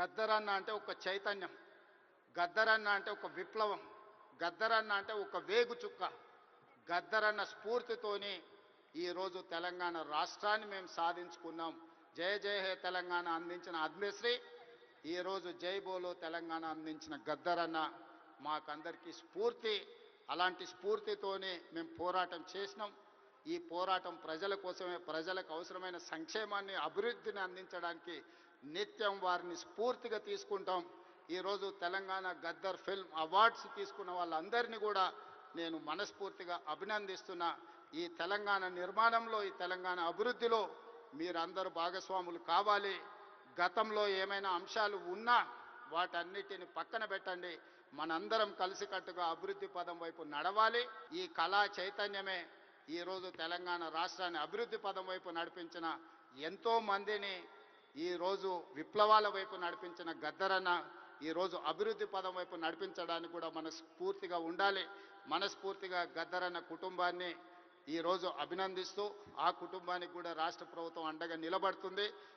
గద్దరన్న అంటే ఒక చైతన్యం గద్దరన్న అంటే ఒక విప్లవం గద్దరన్న అంటే ఒక వేగు చుక్క. గద్దరన్న స్ఫూర్తితోనే ఈరోజు తెలంగాణ రాష్ట్రాన్ని మేము సాధించుకున్నాం. జయ జయ హే తెలంగాణ అందించిన అద్మిశ్రీ ఈరోజు జై బోలో తెలంగాణ అందించిన గద్దరన్న మాకందరికీ స్ఫూర్తి. అలాంటి స్ఫూర్తితోనే మేము పోరాటం చేసినాం. ఈ పోరాటం ప్రజల కోసమే ప్రజలకు అవసరమైన సంక్షేమాన్ని అభివృద్ధిని అందించడానికి నిత్యం వారిని స్ఫూర్తిగా తీసుకుంటాం. ఈరోజు తెలంగాణ గద్దర్ ఫిల్మ్ అవార్డ్స్ తీసుకున్న వాళ్ళందరినీ కూడా నేను మనస్ఫూర్తిగా అభినందిస్తున్నా. ఈ తెలంగాణ నిర్మాణంలో ఈ తెలంగాణ అభివృద్ధిలో మీరందరూ భాగస్వాములు కావాలి. గతంలో ఏమైనా అంశాలు ఉన్నా వాటన్నిటిని పక్కన పెట్టండి. మనందరం కలిసికట్టుగా అభివృద్ధి పదం వైపు నడవాలి. ఈ కళా చైతన్యమే ఈరోజు తెలంగాణ రాష్ట్రాన్ని అభివృద్ధి పదం వైపు నడిపించిన ఎంతో మందిని ఈరోజు విప్లవాల వైపు నడిపించిన గద్దరన్న ఈరోజు అభివృద్ధి పదం వైపు నడిపించడానికి కూడా మనస్ఫూర్తిగా ఉండాలి. మనస్ఫూర్తిగా గద్దరన్న కుటుంబాన్ని ఈరోజు అభినందిస్తూ ఆ కుటుంబానికి కూడా రాష్ట్ర ప్రభుత్వం అండగా నిలబడుతుంది.